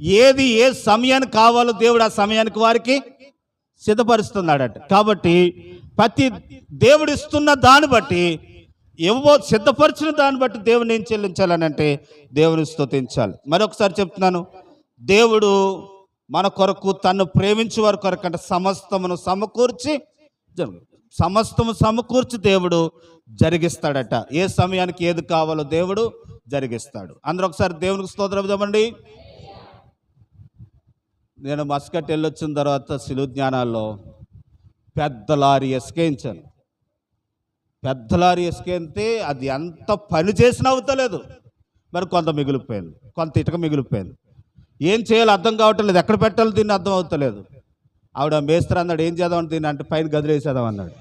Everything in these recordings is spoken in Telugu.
ఏది ఏ సమయానికి కావాలో దేవుడు ఆ సమయానికి వారికి సిద్ధపరుస్తున్నాడట. కాబట్టి ప్రతి దేవుడు ఇస్తున్న దాన్ని బట్టి ఏవో సిద్ధపరిచిన దాన్ని బట్టి దేవుని ఏం చెల్లించాలని అంటే దేవుని స్తుతించాలి. మరొకసారి చెప్తున్నాను దేవుడు మన కొరకు తను ప్రేమించే వారి కొరకు అంటే సమస్తమును సమకూర్చి సమస్తము సమకూర్చి దేవుడు జరిగిస్తాడట. ఏ సమయానికి ఏది కావాలో దేవుడు జరిగిస్తాడు. అందరూ ఒకసారి దేవునికి స్తోత్రం చెప్పండి నేను మస్కట్ వెళ్ళొచ్చిన తర్వాత శిలు జ్ఞానాల్లో పెద్ద లారీ ఎస్కేయించాను. పెద్ద లారీ ఎస్కేంతే అది ఎంత పని చేసినా అవుతలేదు. మరి కొంత మిగిలిపోయింది కొంత ఇటుక మిగిలిపోయింది. ఏం చేయాలో అర్థం కావటం లేదు ఎక్కడ పెట్టాలో దీన్ని అర్థం అవుతలేదు. ఆవిడ మేస్త్రి అన్నాడు ఏం చేద్దాం దీన్ని అంటే పైన గదులు వేసేద్దాం అన్నాడు.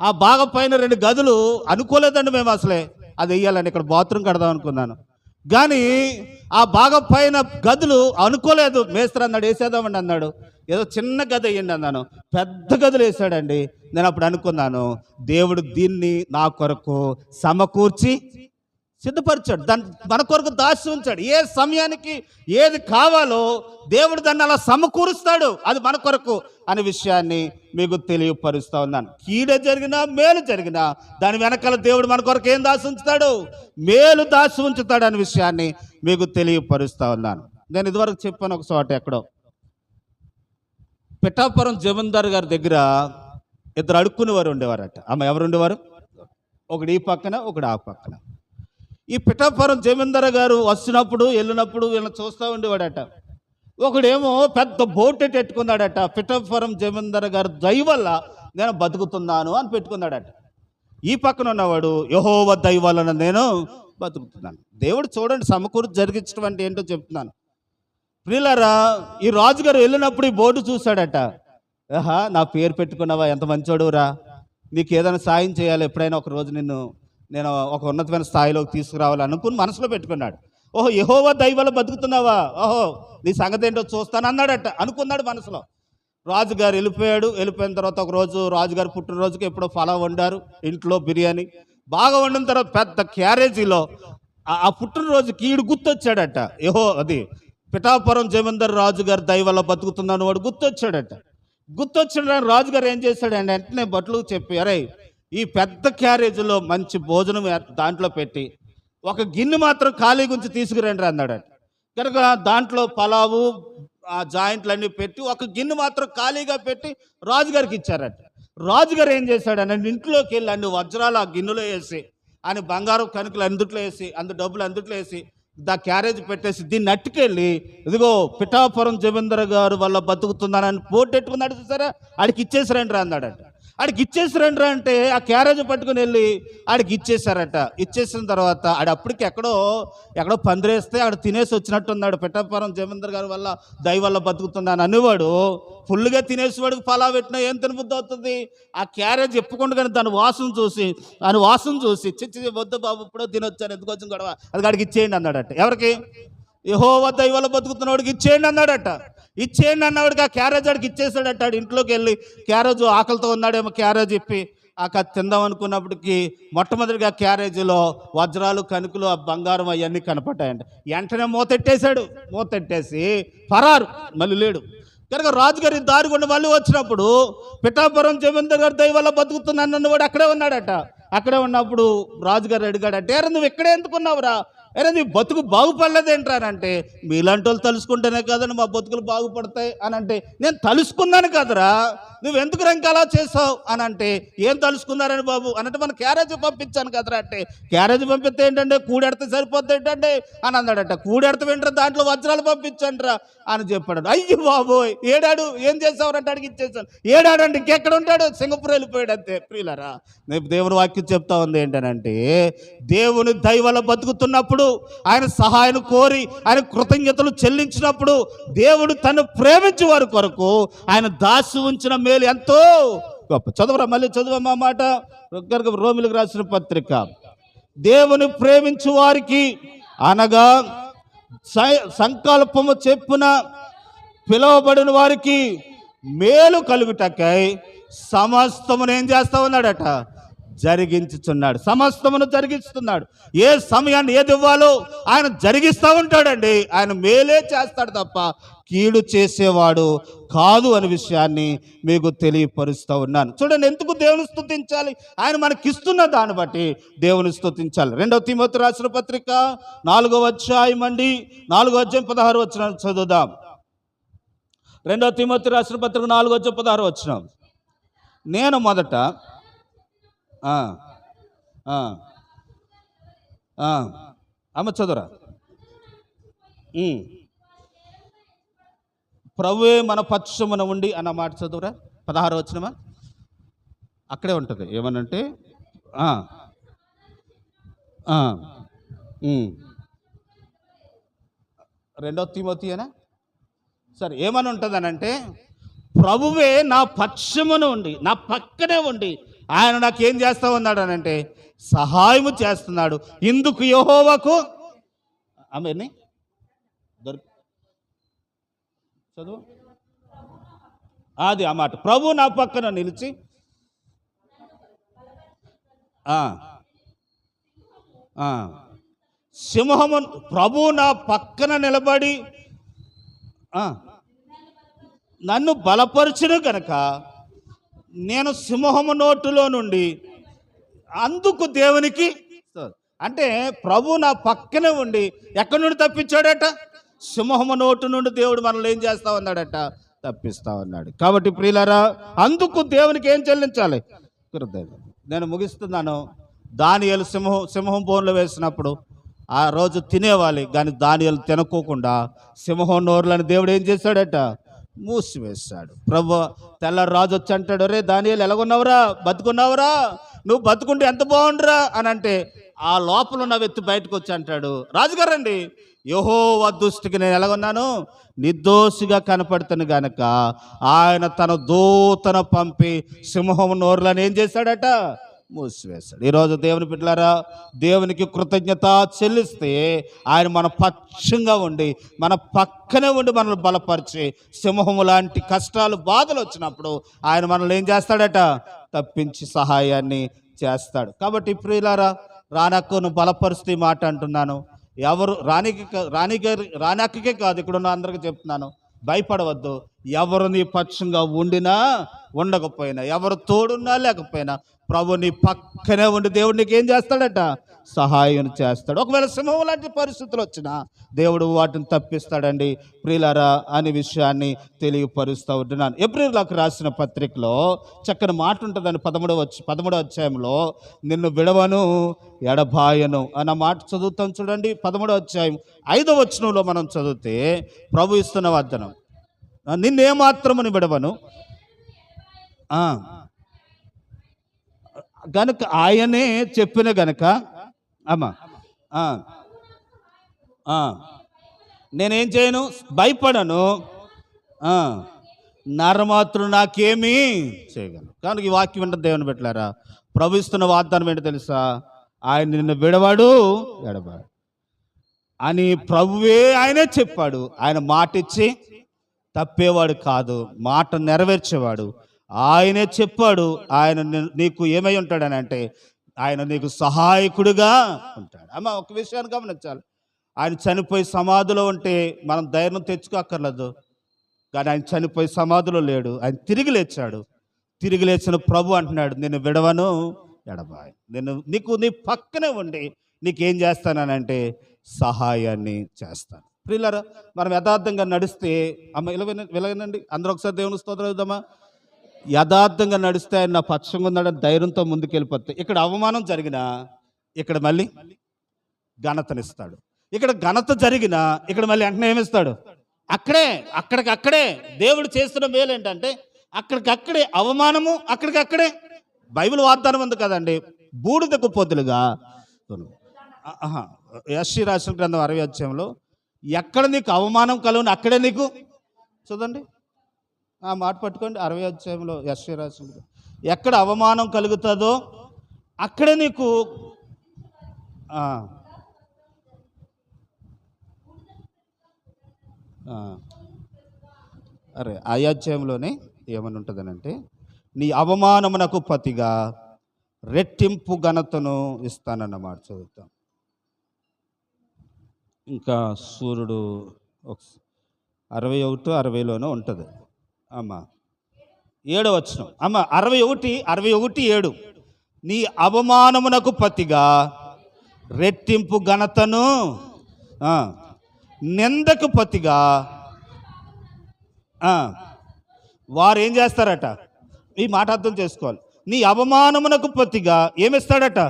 ఆ బాగా పైన రెండు గదులు అనుకోలేదండి మేము అసలే. అది వెయ్యాలని ఇక్కడ బాత్రూమ్ కడదాం అనుకున్నాను. కానీ ఆ బాగా పైన గదులు అనుకోలేదు. మేస్త్రి అన్నాడు వేసేద్దామండి అన్నాడు. ఏదో చిన్న గది వేయండి అన్నాను. పెద్ద గదులు వేసాడండి. నేను అప్పుడు అనుకున్నాను దేవుడు దీన్ని నా కొరకు సమకూర్చి సిద్ధపరిచాడు. దాన్ని మన కొరకు దాచి ఉంచాడు. ఏ సమయానికి ఏది కావాలో దేవుడు దాన్ని అలా సమకూరుస్తాడు. అది మన కొరకు అనే విషయాన్ని మీకు తెలియపరుస్తా ఉన్నాను. కీడ జరిగినా మేలు జరిగినా దాని వెనకాల దేవుడు మన కొరకు ఏం దాచి ఉంచుతాడు? మేలు దాచి ఉంచుతాడు అనే విషయాన్ని మీకు తెలియపరుస్తా ఉన్నాను. నేను ఇదివరకు చెప్పాను ఒక చోట ఎక్కడో. పిఠాపురం జమీందార్ గారి దగ్గర ఇద్దరు అడుక్కునేవారు ఉండేవారట. అమ్మ ఎవరు ఉండేవారు? ఒకడు ఈ పక్కన ఒకడు ఆ పక్కన. ఈ పిఠాపురం జమీందార్ గారు వచ్చినప్పుడు వెళ్ళినప్పుడు వీళ్ళని చూస్తూ ఉండేవాడట. ఒకడేమో పెద్ద బోటు పెట్టుకున్నాడట పిఠాపురం జమీందార్ గారు దయ వల్ల నేను బతుకుతున్నాను అని పెట్టుకున్నాడట. ఈ పక్కన ఉన్నవాడు యహోవ దయవలన నేను బతుకుతున్నాను. దేవుడు చూడండి సమకూరు జరిగించడం అంటే ఏంటో చెప్తున్నాను. ప్రియులారా ఈ రాజుగారు వెళ్ళినప్పుడు ఈ బోర్డు చూశాడట. ఆహా నా పేరు పెట్టుకున్నావా? ఎంత మంచోడురా నీకు ఏదైనా సాయం చేయాలి? ఎప్పుడైనా ఒక రోజు నిన్ను నేను ఒక ఉన్నతమైన స్థాయిలోకి తీసుకురావాలి అనుకుని మనసులో పెట్టుకున్నాడు. ఓహో యహోవా దైవాల బతుకుతున్నావా? ఓహో నీ సంగతి ఏంటో చూస్తాను అన్నాడట అనుకున్నాడు మనసులో. రాజుగారు వెళ్ళిపోయాడు వెళ్ళిపోయిన తర్వాత ఒక రోజు రాజుగారు పుట్టినరోజుకి ఎప్పుడో ఫలా వండారు ఇంట్లో బిర్యానీ. బాగా వండిన తర్వాత పెద్ద క్యారేజీలో ఆ- పుట్టినరోజుకి ఈడు గుర్తొచ్చాడట. ఏహో అది పిఠాపురం జమీందర్ రాజుగారు దైవాల బతుకుతున్నాను వాడు గుర్తొచ్చాడట. గుర్తొచ్చిన రాజుగారు ఏం చేశాడండి వెంటనే బట్టలు చెప్పి అరే ఈ పెద్ద క్యారేజీలో మంచి భోజనం దాంట్లో పెట్టి ఒక గిన్నె మాత్రం ఖాళీ గురించి తీసుకురండి అన్నాడు. కనుక దాంట్లో పలావు ఆ జాయింట్లన్నీ పెట్టి ఒక గిన్నె మాత్రం ఖాళీగా పెట్టి రాజుగారికి ఇచ్చారట. రాజుగారు ఏం చేశాడని ఇంట్లోకి వెళ్ళి అన్ని వజ్రాలు ఆ గిన్నెలో వేసి అని బంగారం కనుకలు అందుట్లో వేసి అందు డబ్బులు అందుట్లో వేసి దా క్యారేజ్ పెట్టేసి దీన్ని అట్టుకెళ్ళి ఇదిగో పిఠాపురం జమీందర్ గారు వల్ల బతుకుతున్నానని పోటెట్టుకున్నాడు చూసారా? ఆడికి ఇచ్చేసిరండి రా అన్నాడట. ఆడికి ఇచ్చేసిరండి రా అంటే ఆ క్యారేజ్ పట్టుకుని వెళ్ళి ఆడికి ఇచ్చేసారట ఇచ్చేసిన తర్వాత ఆడ అప్పటికి ఎక్కడో ఎక్కడో పందిరేస్తే ఆడ తినేసి వచ్చినట్టున్నాడు. పెట్టాపురం జమీందర్ గారి వల్ల దయ వల్ల బతుకుతున్నాను అనేవాడు. ఫుల్గా తినేసేవాడికి పలా పెట్టినా ఏం తినబుద్ధి అవుతుంది? ఆ క్యారేజ్ ఎప్పుకుండా కానీ దాని వాసన చూసి దాని వాసన చూసి చిచ్చి వద్దు బాబు ఇప్పుడో తినొచ్చాను ఎందుకు వచ్చిన గొడవ? అది కాడికి ఇచ్చేయండి అన్నాడట. ఎవరికి? ఏహో వద్ద ఇవాళ బతుకుతున్నవాడికి ఇచ్చేయండి అన్నాడట. ఇచ్చేయండి అన్నవాడికి ఆ క్యారేజ్ ఆడికి ఇచ్చేసాడట. ఇంట్లోకి వెళ్ళి క్యారేజ్ ఆకలితో ఉన్నాడేమో క్యారేజ్ ఇప్పి ఆ కథ తిందాం మొట్టమొదటిగా క్యారేజీలో వజ్రాలు కనుకలు ఆ బంగారం అవన్నీ కనపడ్డాయండి వెంటనే మూతెట్టేశాడు మూతెట్టేసి ఫరారు. మళ్ళీ లేడు. కనుక రాజుగారి దారి గుండా మళ్ళీ వచ్చినప్పుడు పిఠాపురం జమీందర్ గారి దయ వల్ల బతుకుతున్నాను అన్నవాడు అక్కడే ఉన్నాడట. అక్కడే ఉన్నప్పుడు రాజుగారు అడిగాడట నువ్వు ఇక్కడే ఎందుకున్నావురా? అరే నీ బతుకు బాగుపడలేదేంట్రానంటే? మీలాంటి వాళ్ళు తలుసుకుంటేనే కాదని మా బతుకులు బాగుపడతాయి అని అంటే నేను తలుసుకున్నాను కదరా. నువ్వు ఎందుకు రంక అలా చేసావు అని అంటే ఏం తలుసుకున్నారని బాబు? అన్నట్టు మన క్యారేజ్ పంపించాను కదరా అంటే. క్యారేజ్ పంపిస్తే ఏంటంటే కూడెడితే సరిపోద్ది ఏంటంటే? అని అన్నాడట. కూడెడత వెంటనే దాంట్లో వజ్రాలు పంపించండిరా అని చెప్పాడు. అయ్యో బాబోయ్! ఏడాడు ఏం చేసావురంటే అడిగి ఇచ్చేసాను అంటే ఇంకెక్కడ ఉంటాడు? సింగపూర్ వెళ్ళిపోయాడు అంతే. ప్రియులరా నేను దేవుని వాక్యం చెప్తా ఉంది ఏంటనంటే దేవుని దైవల బతుకుతున్నప్పుడు ఆయన సహాయం కోరి ఆయన కృతజ్ఞతలు చెల్లించినప్పుడు దేవుడు తను ప్రేమించే వారి కొరకు ఆయన దాసి ఉంచిన మేలు ఎంతో గొప్ప. చదువురా మళ్ళీ చదువమ్మా మాట? రోమిలకు రాసిన పత్రిక. దేవుని ప్రేమించు వారికి అనగా సంకల్పము చెప్పున పిలువబడిన వారికి మేలు కలుగుటకై సమస్తమును ఏం చేస్తా ఉన్నాడట? జరిగించుచున్నాడు. సమస్తమును జరిగిస్తున్నాడు. ఏ సమయాన్ని ఏది ఇవ్వాలో ఆయన జరిగిస్తూ ఉంటాడండి. ఆయన మేలే చేస్తాడు తప్ప కీడు చేసేవాడు కాదు అనే విషయాన్ని మీకు తెలియపరుస్తూ ఉన్నాను. చూడండి ఎందుకు దేవుని స్థుతించాలి ఆయన మనకిస్తున్న దాన్ని బట్టి దేవుని స్థుతించాలి రెండవ తిమోతి రాసిన పత్రిక నాలుగవ అధ్యాయం అండి. నాలుగో అధ్యాయం పదహారు వచ్చిన చదువుదాం. రెండవ తిమోతి రాసిన పత్రిక నాలుగో అధ్యాయం పదహారు వచ్చిన నేను మొదట అమ్మ చదువురా. ప్రభువే మన పక్షమున ఉండి అన్న మాట చదువురా. పదహారు వచ్చినమా అక్కడే ఉంటుంది. ఏమనంటే ఆ, ఆ, అనా రెండో తిమోతియేనా? సరే ఏమని ఉంటుందనంటే ప్రభువే నా పక్షమున ఉండి నా పక్కనే ఉండి ఆయన నాకు ఏం చేస్తా ఉన్నాడు అనంటే సహాయము చేస్తున్నాడు. ఇందుకు యహోవకు ఆమెని దొరికి చదువు. అది ఆ మాట. ప్రభు నా పక్కన నిలిచి సింహము ప్రభు నా పక్కన నిలబడి నన్ను బలపరచును గనక నేను సింహము నోటులో నుండి అందుకు దేవునికి అంటే ప్రభు నా పక్కనే ఉండి ఎక్కడి నుండి తప్పించాడట? సింహము నోటు నుండి దేవుడు మనల్ని ఏం చేస్తా ఉన్నాడట? తప్పిస్తా ఉన్నాడు. కాబట్టి ప్రియులారా అందుకు దేవునికి ఏం చెల్లించాలి? కృతజ్ఞత. నేను ముగిస్తున్నాను. దానియలు సింహం సింహం బోన్లో వేసినప్పుడు ఆ రోజు తినేవాలి కానీ దానియలు తినకోకుండా సింహం నోరులని దేవుడు ఏం చేశాడట? మూసివేశాడు. ప్రభు తెల్ల రాజు వచ్చి అంటాడు రే దానియలు ఎలాగున్నావురా? బతుకున్నావురా? నువ్వు బతుకుంటే ఎంత బాగుండురా? అని అంటే ఆ లోపల ఉన్న వ్యక్తి బయటకు వచ్చి అంటాడు రాజుగారండి యహో దృష్టికి నేను ఎలాగున్నాను? నిర్దోషిగా కనపడుతును గనక. ఆయన తన దూతను పంపి సింహం నోరులను ఏం చేశాడట? మూసివేశాడు. ఈరోజు దేవుని బిడ్డలారా దేవునికి కృతజ్ఞత చెల్లిస్తే ఆయన మన పక్షంగా ఉండి మన పక్కనే ఉండి మనల్ని బలపరిచి సింహము లాంటి కష్టాలు బాధలు వచ్చినప్పుడు ఆయన మనల్ని ఏం చేస్తాడట? తప్పించి సహాయాన్ని చేస్తాడు. కాబట్టి ప్రియులారా రానక్కను బలపరుస్తూ మాట అంటున్నాను. ఎవరు రాణికి రానికి రానక్కకే కాదు ఇక్కడ ఉన్న అందరికీ చెప్తున్నాను. భయపడవద్దు. ఎవరు నీ పక్షంగా ఉండినా ఉండకపోయినా ఎవరు తోడున్నా లేకపోయినా ప్రభు నీ పక్కనే ఉండి దేవుడు నీకు ఏం చేస్తాడట? సహాయం చేస్తాడు. ఒకవేళ సింహం లాంటి పరిస్థితులు వచ్చినా దేవుడు వాటిని తప్పిస్తాడండి. ప్రియులారా అనే విషయాన్ని తెలియపరుస్తూ ఉంటున్నాను. ఏప్రిల్లోకి రాసిన పత్రికలో చక్కని మాట ఉంటుందని పదమూడవ వచ్చి పదమూడవ అధ్యాయంలో నిన్ను విడవను ఎడబాయను అన్న మాట చదువుతాం చూడండి. పదమూడవ అధ్యాయం ఐదవ వచనంలో మనం చదివితే ప్రభు ఇస్తున్న వద్దనం నిన్నేమాత్రమని విడవను గనుక ఆయనే చెప్పిన గనక అమ్మా నేనేం చేయను? భయపడను. నరమాత్రుడు నాకేమీ చేయగలను. కనుక ఈ వాక్యం వింటే దేవుని పెట్టారా ప్రవహిస్తున్న వాగ్దానం ఏంటో తెలుసా? ఆయన నిన్ను విడవాడు ఎడబాడు అని ప్రభువే ఆయనే చెప్పాడు. ఆయన మాట ఇచ్చి తప్పేవాడు కాదు మాట నెరవేర్చేవాడు. ఆయనే చెప్పాడు ఆయన నీకు ఏమై ఉంటాడని అంటే ఆయన నీకు సహాయకుడిగా ఉంటాడు. అమ్మ ఒక విషయాన్ని గమనించాలి. ఆయన చనిపోయి సమాధిలో ఉంటే మనం ధైర్యం తెచ్చుకోక్కర్లేదు. కానీ ఆయన చనిపోయి సమాధిలో లేడు. ఆయన తిరిగి లేచాడు. తిరిగి లేచిన ప్రభు అంటున్నాడు నేను విడవను ఎడబాయ్. నేను నీకు నీ పక్కనే ఉండి నీకేం చేస్తానంటే సహాయాన్ని చేస్తాను. ప్రియులారా మనం యథార్థంగా నడిస్తే అమ్మ ఇలా వినండి. అందరూ ఒకసారి దేవుని స్తోత్రం యథార్థంగా నడిస్తే ఆయన నా పక్షంగా ఉన్నాడని ధైర్యంతో ముందుకెళ్ళిపోతే ఇక్కడ అవమానం జరిగినా ఇక్కడ మళ్ళీ ఘనతనిస్తాడు. ఇక్కడ ఘనత జరిగినా ఇక్కడ మళ్ళీ వెంటనే ఏమిస్తాడు? అక్కడే అక్కడికి అక్కడే దేవుడు చేస్తున్న మేలు ఏంటంటే అక్కడికక్కడే అవమానము అక్కడికక్కడే బైబిల్ వాగ్దానం ఉంది కదండి బూడిదకు పొద్దులుగా యశ్వి రాసిన గ్రంథం అరవై అధ్యాయంలో ఎక్కడ నీకు అవమానం కలుగును అక్కడే నీకు? చూడండి. ఆ మాట పట్టుకోండి. అరవై అధ్యాయంలో యశ్వి రాసిన ఎక్కడ అవమానం కలుగుతుందో అక్కడ నీకు అరే ఆ ఏమని ఉంటుందనంటే నీ అవమానమునకు పతిగా రెట్టింపు ఘనతను ఇస్తానన్నమాట చదువుతాం. ఇంకా సూర్యుడు ఒక అరవై ఒకటి అరవైలోనూ ఉంటుంది. అమ్మ. ఏడో వచ్చిన అమ్మ అరవై ఒకటి అరవై ఒకటి ఏడు. నీ అవమానమునకు పతిగా రెట్టింపు ఘనతను నిందకు పతిగా వారు ఏం చేస్తారట? ఈ మాట అర్థం చేసుకోవాలి. నీ అవమానమునకు పతిగా ఏమిస్తాడట?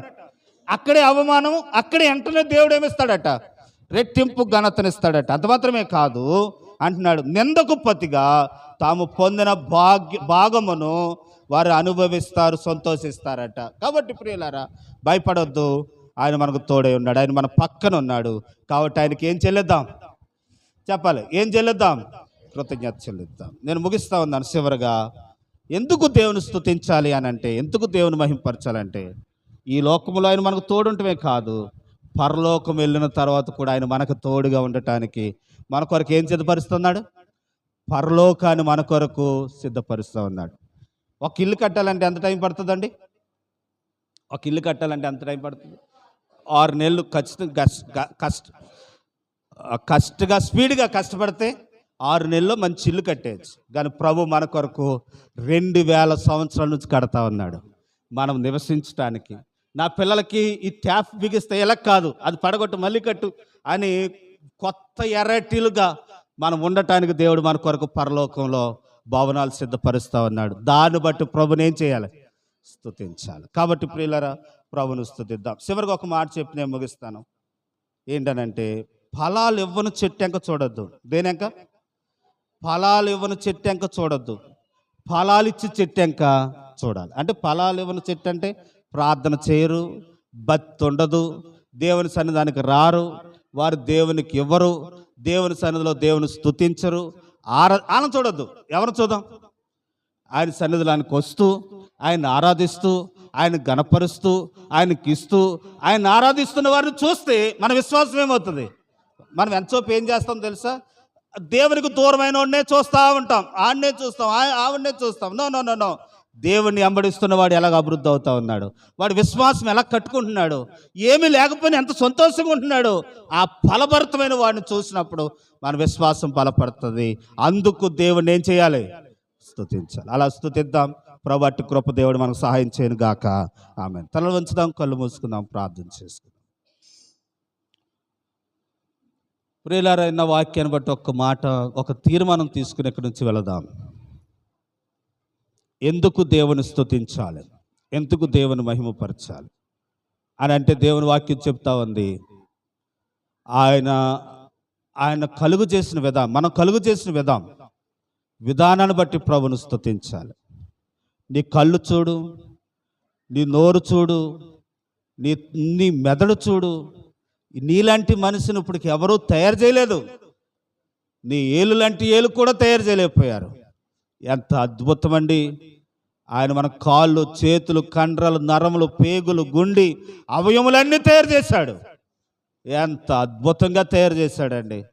అక్కడే అవమానం అక్కడే వెంటనే దేవుడు ఏమిస్తాడట? రెట్టింపు ఘనతనిస్తాడట. అంత మాత్రమే కాదు అంటున్నాడు. నిందకు పతిగా తాము పొందిన భాగ్య భాగమును వారు అనుభవిస్తారు సంతోషిస్తారట. కాబట్టి ప్రియులారా భయపడొద్దు. ఆయన మనకు తోడై ఉన్నాడు. ఆయన మన పక్కన ఉన్నాడు. కాబట్టి ఆయనకి ఏం చెల్లిద్దాం? చెప్పాలి. ఏం చెల్లిద్దాం? కృతజ్ఞత చెల్లిద్దాం. నేను ముగిస్తా ఉన్నాను చివరిగా. ఎందుకు దేవుని స్థుతించాలి అని అంటే ఎందుకు దేవుని మహింపరచాలంటే ఈ లోకంలో ఆయన మనకు తోడుంటమే కాదు. పరలోకం వెళ్ళిన తర్వాత కూడా ఆయన మనకు తోడుగా ఉండటానికి మన కొరకు ఏం సిద్ధపరుస్తున్నాడు? పరలోకాన్ని మన కొరకు సిద్ధపరుస్తూ ఉన్నాడు. ఒక ఇల్లు కట్టాలంటే ఎంత టైం పడుతుందండి? ఒక ఇల్లు కట్టాలంటే ఎంత టైం పడుతుంది? ఆరు నెలలు ఖచ్చితంగా కష్ట కష్టగా స్పీడ్గా కష్టపడితే ఆరు నెలల్లో మంచి ఇల్లు కట్టేయచ్చు. కానీ ప్రభు మన కొరకు రెండు వేల సంవత్సరాల నుంచి కడతా ఉన్నాడు. మనం నివసించడానికి నా పిల్లలకి ఈ ట్యాప్ బిగిస్తే ఎలా కాదు? అది పడగొట్టు మళ్ళీ కట్టు అని కొత్త ఎర్రటిలుగా మనం ఉండటానికి దేవుడు మన కొరకు పరలోకంలో భవనాలు సిద్ధపరుస్తూ ఉన్నాడు. దాన్ని బట్టి ప్రభుని ఏం చేయాలి? స్థుతించాలి కాబట్టి ప్రియులరా ప్రభును స్థుతిద్దాం చివరికి ఒక మాట చెప్పి నేను ముగిస్తాను. ఏంటనంటే ఫలాలు ఇవ్వను చెట్టెంక చూడొద్దు. దేనెంక? ఫలాలు ఇవ్వను చెట్టెంక చూడొద్దు. ఫలాలు ఇచ్చి చెట్టెంక చూడాలి. అంటే ఫలాలు ఇవ్వను చెట్టు అంటే ప్రార్థన చేయరు భక్తి ఉండదు దేవుని సన్నిధానికి రారు వారు దేవునికి ఇవ్వరు దేవుని సన్నిధిలో దేవుని స్తుతించరు. ఆర ఆయన చూడొద్దు. ఎవరు చూద్దాం? ఆయన సన్నిధిలో ఆయనకు వస్తూ ఆయన ఆరాధిస్తూ ఆయన గణపరుస్తూ ఆయనకి ఇస్తూ ఆయన ఆరాధిస్తున్న వారిని చూస్తే మన విశ్వాసం ఏమవుతుంది? మనం ఎంతసేపు ఏం చేస్తాం తెలుసా? దేవునికి దూరమైన వాడినే చూస్తూ ఉంటాం. ఆడనే చూస్తాం. ఆవిడనే చూస్తాం. No no no no. దేవుణ్ణి అంబడిస్తున్న వాడు ఎలాగ అభివృద్ధి అవుతా ఉన్నాడు? వాడి విశ్వాసం ఎలా కట్టుకుంటున్నాడు? ఏమీ లేకపోయినా ఎంత సంతోషంగా ఉంటున్నాడు? ఆ ఫలభరితమైన వాడిని చూసినప్పుడు మన విశ్వాసం బలపడుతుంది. అందుకు దేవుణ్ణి ఏం చేయాలి? స్తుతించాలి. అలా స్థుతిద్దాం ప్రభాటి కృప దేవుడు మనకు సహాయం చేయను గాక. ఆమె తల వంచుదాం కళ్ళు మూసుకుందాం ప్రార్థన చేసుకుందాం. ప్రియులారైన వాక్యాన్ని బట్టి ఒక్క మాట ఒక తీర్మానం తీసుకుని ఇక్కడి నుంచి వెళదాం. ఎందుకు దేవుని స్తుతించాలి? ఎందుకు దేవుని మహిమపరచాలి? అని అంటే దేవుని వాక్యం చెప్తా ఉంది. ఆయన ఆయన కలుగు చేసిన విధానం మనం కలుగు చేసిన విధానం విధానాన్ని బట్టి ప్రభును స్థుతించాలి నీ కళ్ళు చూడు నీ నోరు చూడు నీ నీ మెదడు చూడు. నీలాంటి మనిషిని ఇప్పటికి ఎవరూ తయారు చేయలేదు. నీ ఏలు లాంటి ఏలు కూడా తయారు చేయలేకపోయారు. ఎంత అద్భుతమండి. ఆయన మన కాళ్ళు చేతులు కండ్రలు నరములు పేగులు గుండి అవయములన్నీ తయారు చేశాడు. ఎంత అద్భుతంగా తయారు చేశాడండి.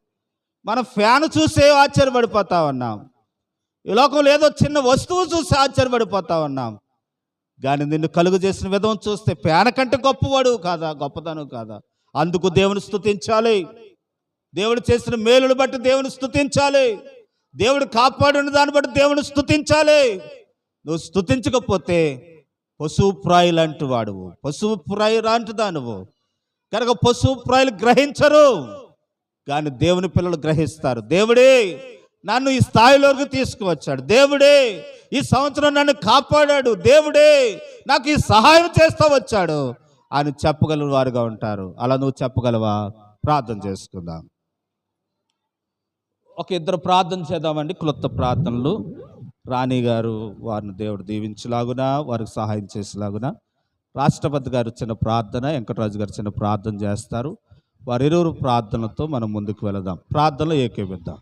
మన ఫ్యాన్ చూసే ఆశ్చర్యపడిపోతా ఉన్నాం. ఈ లోకంలో ఏదో చిన్న వస్తువు చూసి ఆశ్చర్యపడిపోతా ఉన్నాం. కానీ నిన్ను కలుగు చేసిన విధం చూస్తే పేన కంటే గొప్పవాడు కాదా గొప్పతనం కాదా? అందుకు దేవుని స్థుతించాలి దేవుడు చేసిన మేలును బట్టి దేవుని స్థుతించాలి దేవుడు కాపాడిన దాన్ని బట్టి దేవుని స్థుతించాలి నువ్వు స్థుతించకపోతే పశువు ప్రాయి లాంటి వాడువు. పశువు ప్రాయి లాంటి దానువు. కనుక పశువు ప్రాయులు గ్రహించరు. కానీ దేవుని పిల్లలు గ్రహిస్తారు. దేవుడే నన్ను ఈ స్థాయిలోకి తీసుకువచ్చాడు. దేవుడే ఈ సంవత్సరం నన్ను కాపాడాడు. దేవుడే నాకు ఈ సహాయం చేస్తూ వచ్చాడు. అని చెప్పగల వారుగా ఉంటారు. అలా నువ్వు చెప్పగలవా? ప్రార్థన చేసుకుందాం. ఒక ఇద్దరు ప్రార్థన చేద్దామండి. క్లుప్త ప్రార్థనలు. రాణి గారు వారిని దేవుడు దీవించలాగునా వారికి సహాయం చేసేలాగునా. రాష్ట్రపతి గారు చిన్న ప్రార్థన వెంకటరాజు గారు చిన్న ప్రార్థన చేస్తారు. వారిరువురు ప్రార్థనలతో మనం ముందుకు వెళదాం. ప్రార్థనలో ఏకేమిద్దాం